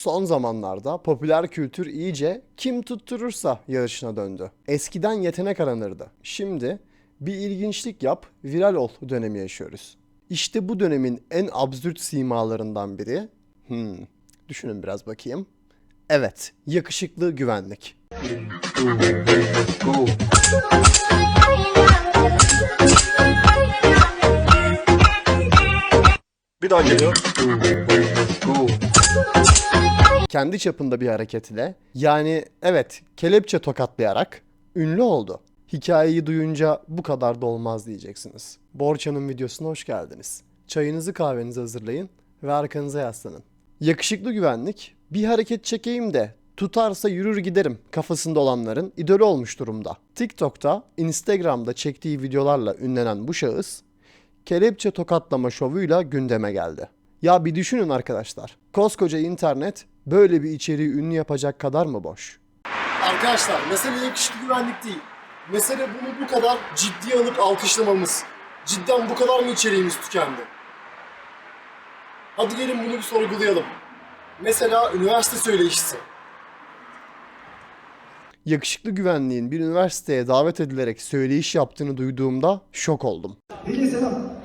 Son zamanlarda popüler kültür iyice kim tutturursa yarışına döndü. Eskiden yetenek aranırdı. Şimdi bir ilginçlik yap, viral ol dönemi yaşıyoruz. İşte bu dönemin en absürt simalarından biri. Hmm, düşünün biraz bakayım. Evet, yakışıklı güvenlik. Bir daha geliyor. Kendi çapında bir hareketle yani evet kelepçe tokatlayarak ünlü oldu. Hikayeyi duyunca bu kadar da olmaz diyeceksiniz. Borça'nın videosuna hoş geldiniz. Çayınızı kahvenizi hazırlayın ve arkanıza yaslanın. Yakışıklı güvenlik bir hareket çekeyim de tutarsa yürür giderim kafasında olanların idolü olmuş durumda. TikTok'ta, Instagram'da çektiği videolarla ünlenen bu şahıs kelepçe tokatlama şovuyla gündeme geldi. Ya bir düşünün arkadaşlar. Koskoca internet böyle bir içeriği ünlü yapacak kadar mı boş? Arkadaşlar mesele yakışıklı güvenlik değil. Mesele bunu bu kadar ciddiye alıp alkışlamamız. Cidden bu kadar mı içeriğimiz tükendi? Hadi gelin bunu bir sorgulayalım. Mesela üniversite söyleyişisi. Yakışıklı güvenliğin bir üniversiteye davet edilerek söyleyiş yaptığını duyduğumda şok oldum. Peki selam.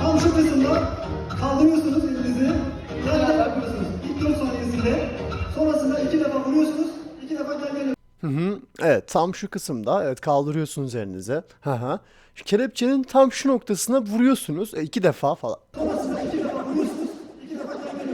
Tam şu kısımda kaldırıyorsunuz elinizi. Gel yapıyorsunuz. İlk 4 saniyesinde. Sonrasında iki defa vuruyorsunuz. iki defa gel gel Hı hı. Evet tam şu kısımda evet kaldırıyorsunuz elinize. Hı hı. Şu kelepçenin tam şu noktasına vuruyorsunuz e, iki defa falan.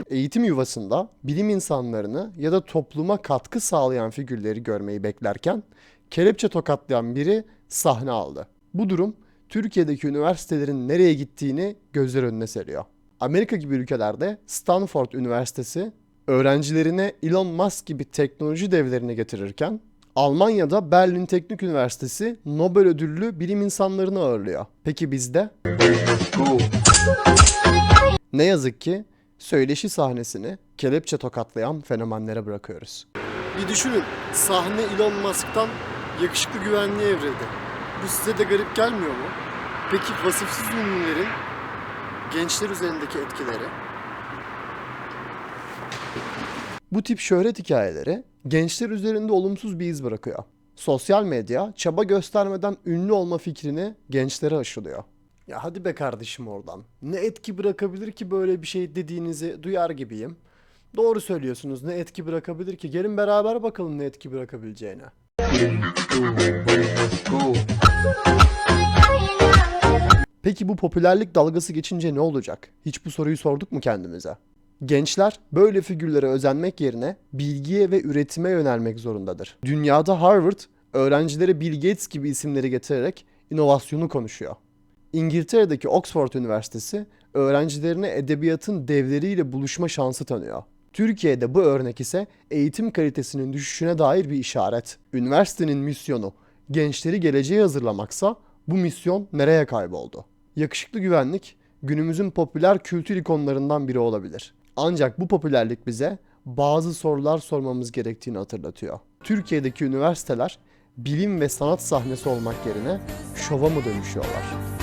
Eğitim yuvasında bilim insanlarını ya da topluma katkı sağlayan figürleri görmeyi beklerken kelepçe tokatlayan biri sahne aldı. Bu durum Türkiye'deki üniversitelerin nereye gittiğini gözler önüne seriyor. Amerika gibi ülkelerde Stanford Üniversitesi öğrencilerine Elon Musk gibi teknoloji devlerini getirirken Almanya'da Berlin Teknik Üniversitesi Nobel ödüllü bilim insanlarını ağırlıyor. Peki bizde? Ne yazık ki söyleşi sahnesini kelepçe tokatlayan fenomenlere bırakıyoruz. Bir düşünün. Sahne Elon Musk'tan yakışıklı güvenliğe evrildi. Bu size de garip gelmiyor mu? Peki vasıfsız ünlülerin gençler üzerindeki etkileri? Bu tip şöhret hikayeleri gençler üzerinde olumsuz bir iz bırakıyor. Sosyal medya çaba göstermeden ünlü olma fikrini gençlere aşılıyor. Ya hadi be kardeşim oradan. Ne etki bırakabilir ki böyle bir şey dediğinizi duyar gibiyim. Doğru söylüyorsunuz. Ne etki bırakabilir ki? Gelin beraber bakalım ne etki bırakabileceğine. Peki bu popülerlik dalgası geçince ne olacak? Hiç bu soruyu sorduk mu kendimize? Gençler böyle figürlere özenmek yerine bilgiye ve üretime yönelmek zorundadır. Dünyada Harvard öğrencilere Bill Gates gibi isimleri getirerek inovasyonu konuşuyor. İngiltere'deki Oxford Üniversitesi öğrencilerine edebiyatın devleriyle buluşma şansı tanıyor. Türkiye'de bu örnek ise eğitim kalitesinin düşüşüne dair bir işaret. Üniversitenin misyonu gençleri geleceğe hazırlamaksa bu misyon nereye kayboldu? Yakışıklı güvenlik günümüzün popüler kültür ikonlarından biri olabilir. Ancak bu popülerlik bize bazı sorular sormamız gerektiğini hatırlatıyor. Türkiye'deki üniversiteler bilim ve sanat sahnesi olmak yerine şova mı dönüşüyorlar?